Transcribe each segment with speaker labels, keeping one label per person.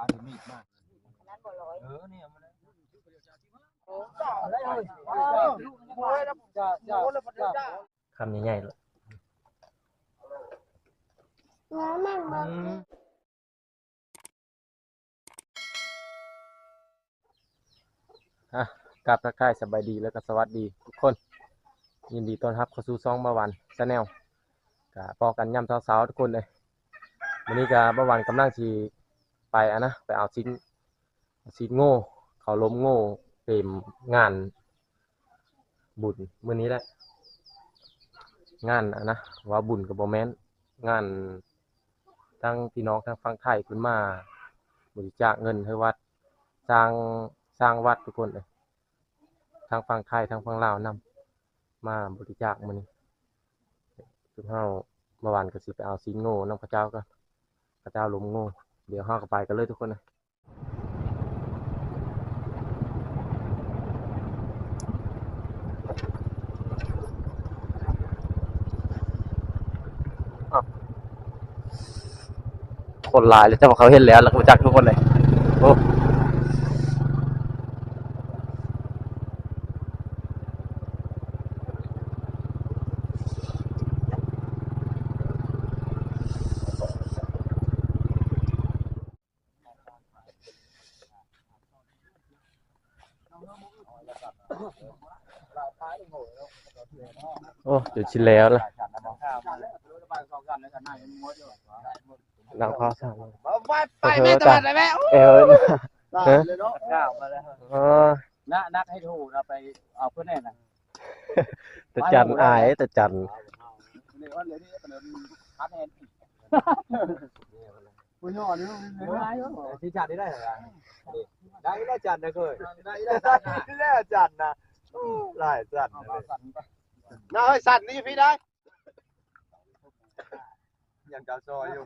Speaker 1: าถือมีดมาก
Speaker 2: นั้นบ่ร้อย
Speaker 1: เออเนี่ยมัน
Speaker 3: อะไรเอ้ยโอ้ยแล้วจ้าจ้าจ้า
Speaker 4: คำใหญ่ๆเลย
Speaker 2: แล้วแม่งบ่
Speaker 4: อะกราบทักทายสบายดีแล้วก็สวัสดีทุกคน ยินดีต้อนรับเข้าสู่ซ่องบาวันชาแนลก็พอกันย่ำเช้าๆทุกคนเลยวันนี้ก็บาวันกำลังที ไปอะนะไปเอาชิ้นชิ้นโง่ เขาล้มโง่เต็มงาน บุญมื้อนี้แหละงานอะนะว่าบุญกับโบแมนงานทั้งพี่น้องทั้งฝั่งไทยขึ้นมาบริจาคเงินให้วัด สร้างสร้างวัดทุกคนเลยทั้งฝั่งไทยทั้งฝั่งลาวนำมาบริจาคมื้อนี้ทุกเฮาเมื่อวานก็สิไปเอาซีนโง่นำพระเจ้าก็พระเจ้าล้มโง่ เดี๋ยวห้าก็ไปกันเลยทุกคนนะคนลายเลยแต่ว่าเขาเห็นแล้วแล้วก็จักทุกคนเลยโอ้ โอ้เดี๋ยวชินแล้วล่ะนางพาสาม
Speaker 3: ไปแม่ตะวันเลยแม่
Speaker 4: เอว
Speaker 3: เลยเนาะ
Speaker 1: ข้าวมาแล้ว
Speaker 4: อ๋อ
Speaker 1: นักนักให้ถูกเราไปเอาเพื่อนแน่น่ะ
Speaker 4: แต่จันอายแต่จัน
Speaker 1: ที่จัดได้ได้เหรอได้ได้จัดนะเคย
Speaker 3: ได้ได้จันนะหลายจันนะเฮ้ยสั่นนี่พี่ได้
Speaker 1: ยังเจ้าซอยอยู่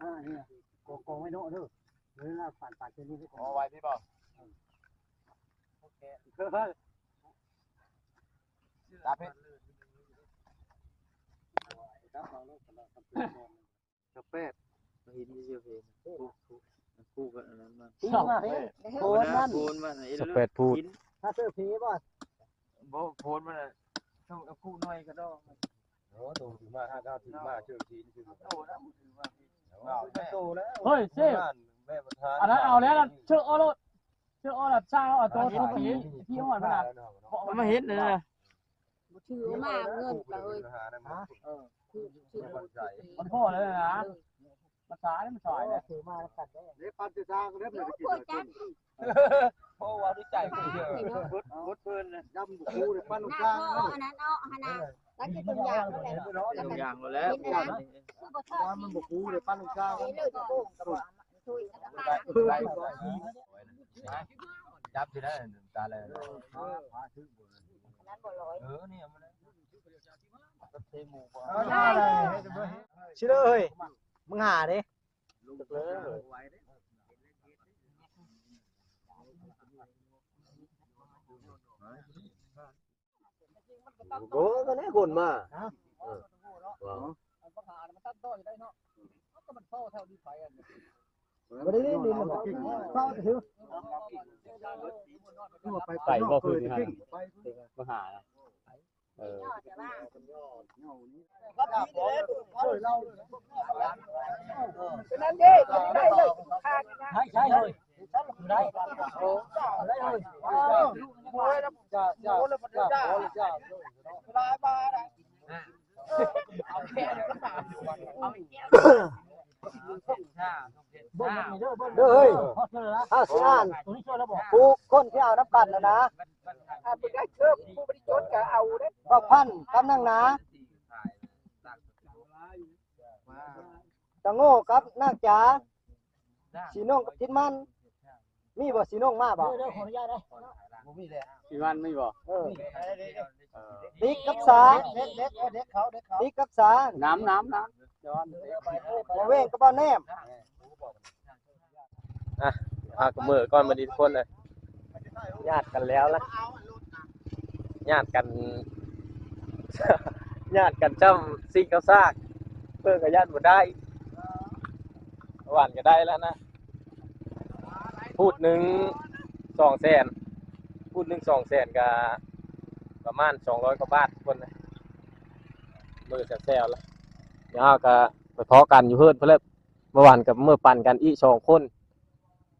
Speaker 3: อ่านี่โกโกไม่โน้เด้อเฮ้ยน่าผ่านปากเจนี่ที่อน
Speaker 1: เอาไว้ที่บ่
Speaker 3: เฮ้ย
Speaker 1: ตาเพชร
Speaker 3: กาแฟ
Speaker 5: หินเยอะเพนคู่กันอันนั้นมา
Speaker 3: โคนนั่น
Speaker 5: โคนมันไอ้
Speaker 4: สเปดพูด
Speaker 3: ถ้าเสื้อผีป่ะ
Speaker 5: บ่โคนมันต้องคู่น้อยก็ได้
Speaker 1: โอ้ตูถึงมาห้าเก้าถึงมาเชื่อทีนี่คือ
Speaker 5: โตแล้วถือว่า
Speaker 1: โตแล้ว
Speaker 3: เฮ้ยเซ่
Speaker 1: แม่ประธาน
Speaker 3: อันนั้นเอาแล้วเชื่อเอารถเชื่อเอาละเช้าเอาตัวทุกผีพี่หอนมันอะ
Speaker 5: มันมาเห็นเลยนะ
Speaker 2: ถือมาเงินก็เอ้ยถือถือ
Speaker 3: มันพ่อเลยนะมันสายมันสายเลยถือมาขัดได้
Speaker 6: เดี๋ยวปันจะสร้างเรื่องเลยกิน
Speaker 2: ปวดจัง
Speaker 1: เพราะว่ารู้ใจกูเยอะ
Speaker 5: พุทพุทเพิ่นนะ
Speaker 6: ยำบุกูเนี่ยปั้น
Speaker 2: ห
Speaker 6: ลูก
Speaker 2: น้า
Speaker 6: สร้าง
Speaker 2: เอาอันนั้นเอาอันนั้นแล้วกินตัวอย่างนั่นแหละ
Speaker 5: ตัวอย่างหมดแล้ว
Speaker 2: คือบ่ชอบ
Speaker 6: ว่ามันบุกูเนี่ยปั้นลูกสร้าง
Speaker 2: ไอ้เลือดโป่งกับช่วยกันมา
Speaker 1: จับที่ได้ตาเลย
Speaker 2: นั้นบ่ร้อย
Speaker 1: เออเนี่ยมันเทหมูกว่า
Speaker 3: ชิเลย มึงหาดิ
Speaker 6: โอ้ก็แน่คนมา
Speaker 3: ไม่ได้นี่มันเข้าถือ
Speaker 6: ไปบ่คือที่ให้
Speaker 5: มาหา
Speaker 2: ยอดจะว่า
Speaker 3: เป็นนั่นดิได้เลยใช่ใช่เลยได้โอ้ได้เลยโอ้ยแล้วจ้าจ้าจ้าจ้าลายบาร์อะเอาแค่เอาแค่บ่มันมีเด้อบ่เด้อเฮ้ยอะสิอ่านตัวนี้ช่วยแล้วบอกผู้คนที่เอาน้ำปั่นนะนะอะบ่ได้เชิญผู้บริจดก็เอาเด้บอกพันกำนังนะตะโง่กับนางจ๋าสีน้องกับทินมัน มีบ่สีน้องมาบ่เด้อขออนุญาตเด้อ
Speaker 5: พี่วันไม่บอก
Speaker 3: เออติ๊กกับสาเด็กเด็กเด็กเขาเด็กเขาติ๊กกับสา
Speaker 5: น้ำน้ำน้
Speaker 3: บ่เว้งกับบ่แนม
Speaker 4: พากับมือก่อนมาดีทุกคนเลยญาติกันแล้วล่ะญาติกัน ญาติกันจำซิงเขาซาก เพื่อกับญาติบ่ได้หวานก็ได้แล้วนะ พูดหนึ่งสองแสนพูดหนึ่งสองแสนก็ประมาณสองร้อยกว่าบาทคนนะมือแซวๆแล้ว เดี๋ยวก็ไปพอกันอยู่เพื่อนเพื่อนเมื่อวานกับเมื่อปั่นกันอีสองคน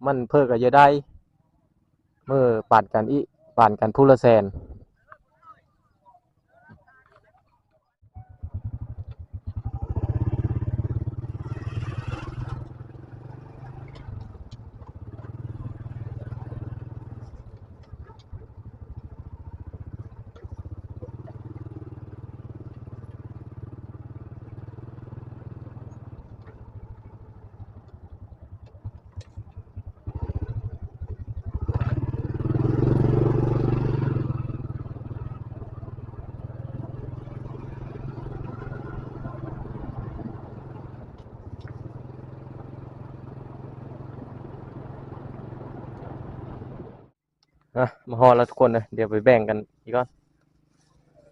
Speaker 4: มันเพิ่อก็จะได้เมื่อปั่นกันอีปั่นกันผู้ละแสน นะมาฮอแล้วทุกคนนะเดี๋ยวไปแบ่งกันอีกก่อน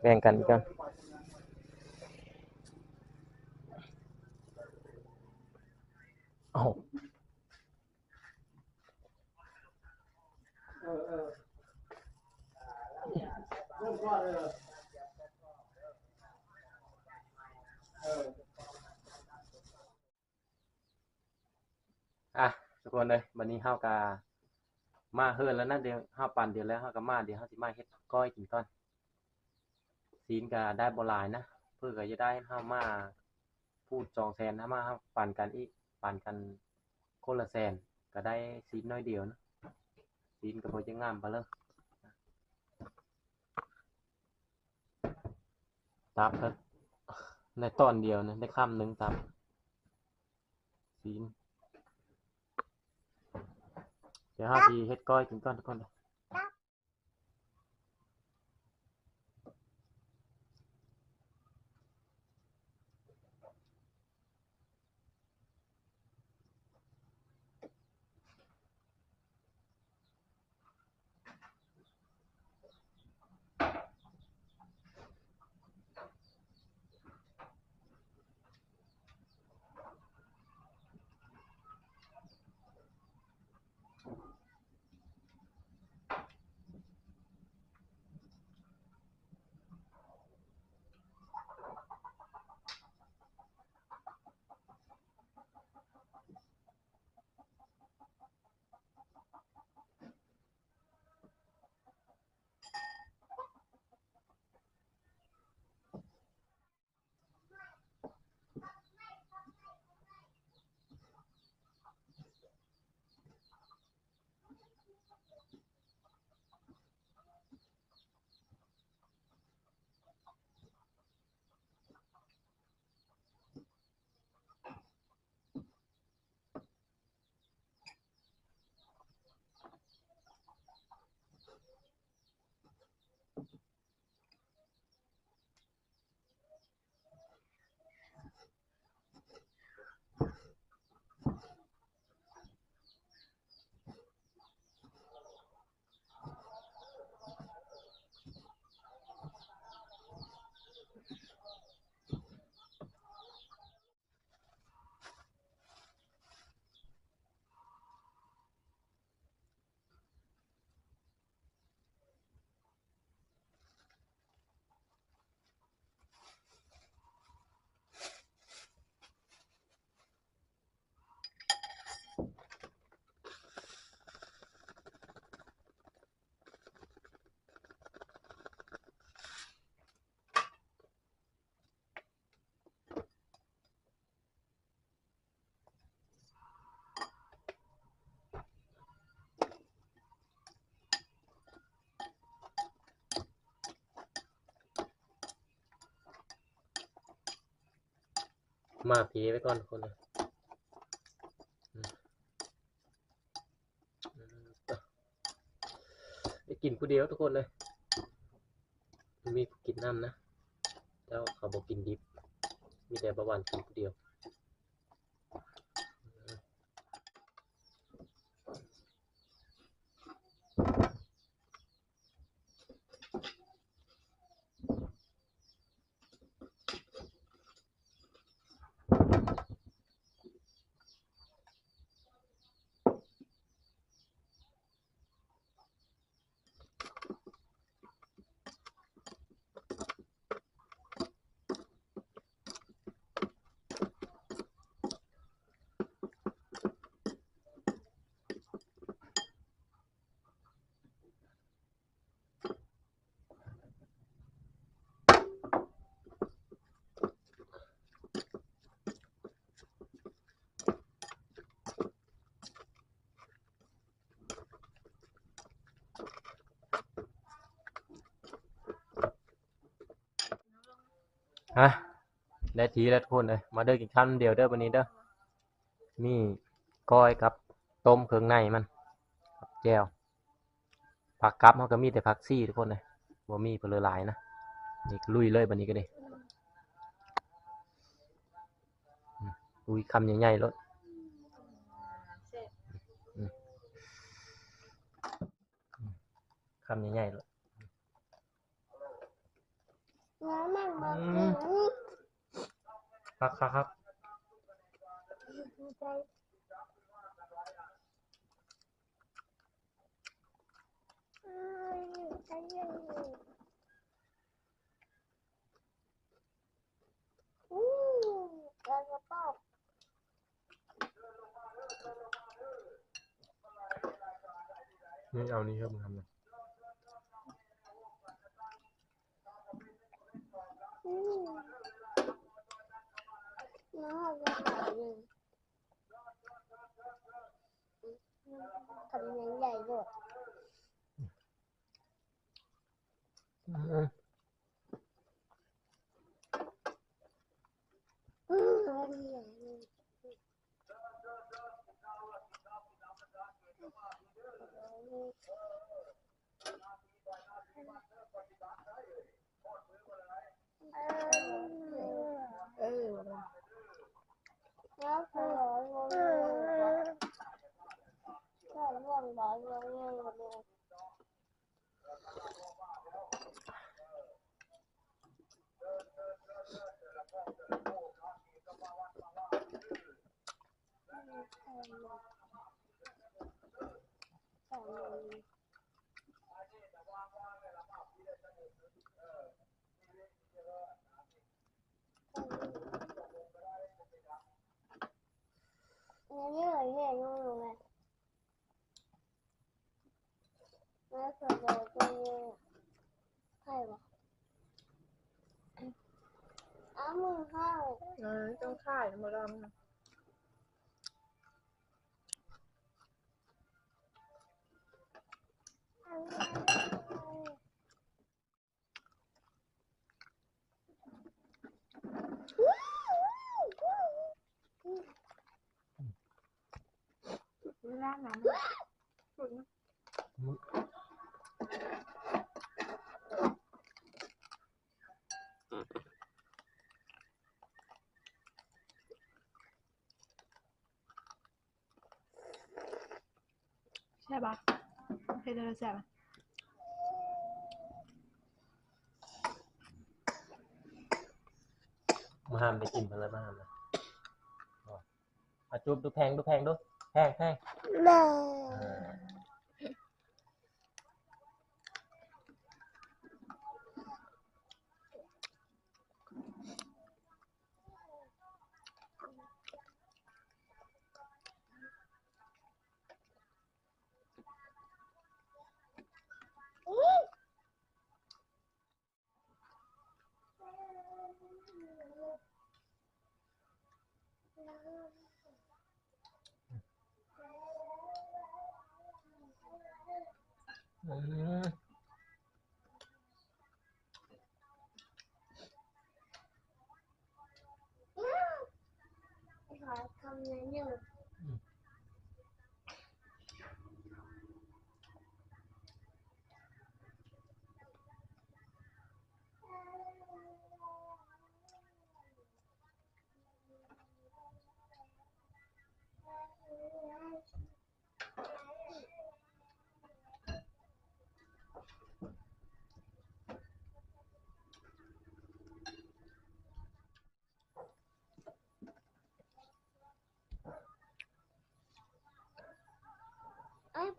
Speaker 4: แบ่งกันอีกก่อนเอาอะทุกคนเลยวันนี้เฮากา มาเฮิรนแล้วนะเดียวห้าปันเดียวแล้วห้าก็มาเดียวห้าสิมาเฮ็ดก้อยกินก่อนซีนก็ได้บ่หลายนะเพื่อก็จะได้ห้ามาพูดจองแซนห้ามาห้าปันกันอีปันกันคนละแสนก็ได้ซีนน้อยเดียวนะซีนก็บ่จะงามไปเลยตับก็ในตอนเดียวนะได้คำหนึ่งตับซีน เดี๋ยวห้าทีเฮ็ดก้อยกินก่อนทุกคน มาผีไว้ก่อนคนเลยไปกินผู้เดียวทุกคนเลย มีผู้กินน้ำนะเจ้าเขาบอกกินดิบ มีแต่ประวันกินผู้เดียว ฮะได้ทีแล้วทุกคนเลยมาเด้อกินข้าวน้ำเดียวเด้อวันนี้เด้อมีก้อยกับต้มเครื่องในมันกับแจ่วผักกับเขาก็มีแต่ผักซี่ทุกคนเลยบ่มีเพนเลอหลายนะนี่ก็ลุยเลยบันนี้ก็ได้อืมลุยคำใหญ่ๆเลย
Speaker 2: เสร็จ
Speaker 4: คำใหญ่ๆเลย
Speaker 2: น้ำมันบอก
Speaker 4: อืม ครับครับครับ
Speaker 2: ใจเอ้ยใจเย็นอู้กระเป๋า
Speaker 4: นี่เอานี่ครับมึงทำนะ
Speaker 2: อืมน้ำมันจะหายเลยทำยังใหญ่ด้วย
Speaker 4: อืม
Speaker 2: อืมอันนี้ใหญ่เลย เออแล้วพอ ร้อ นลงเลยร้อนลงร้อนลงเลยอันนี้เหมือนเห็นงูไหมแม่เคยเจอตัวนี้ใช่ปะอ้าวมือเข้า
Speaker 7: เออต้องค่ายมาดำนะ
Speaker 2: เวลานั้น
Speaker 7: ใช่ปะเฮ็ดอะไรแซ่บ
Speaker 4: มาห้ามไปกินเพนเลยมาห้ามนะอะจุบดูแพงดูแพงดูแพงแพง
Speaker 2: แม่
Speaker 4: อ่า อืม
Speaker 2: ขอคำนั้นหนึ่ง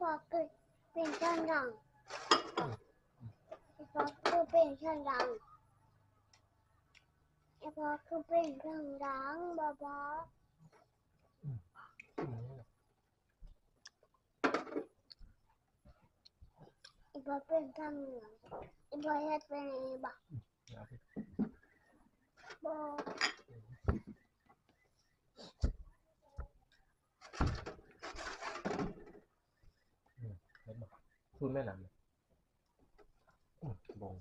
Speaker 2: ไอ้พอคือเป็นช่างดังไอ้พอคือเป็นช่า พูด
Speaker 4: แม่นำบง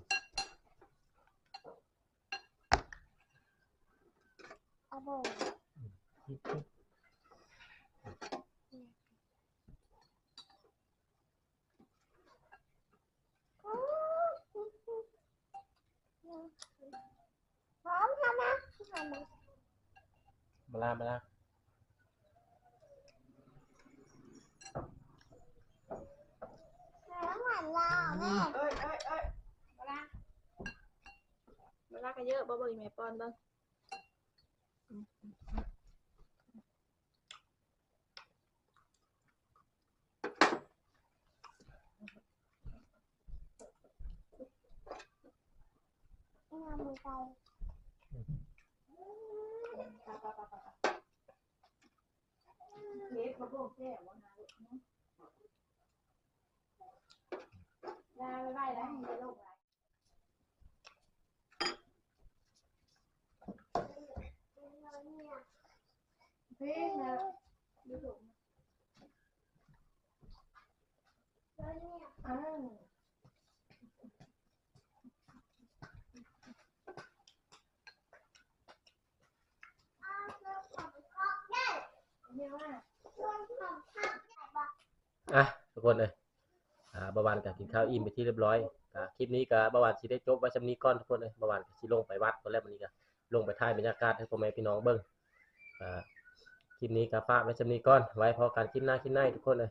Speaker 8: อา
Speaker 2: บง บ่อีแม่ป้อนเอะ
Speaker 4: ทุกคนเลยอ่าบาวานก็กินข้าวอิ่มไปที่เรียบร้อยก็คลิปนี้ก็บบาวานสิได้จบไว้ชำนี้ก่อนทุกคนเลยบาวานก็สิลงไปวัดตอนแรกวันนี้ก็ลงไปถ่ายบรรยากาศให้พ่อแม่พี่น้องเบิ่งอ่า คลิปนี้กับฝากไว้จำนี้ก่อน ไว้พอการคลิปหน้าคลิปหน้าทุกคนเลย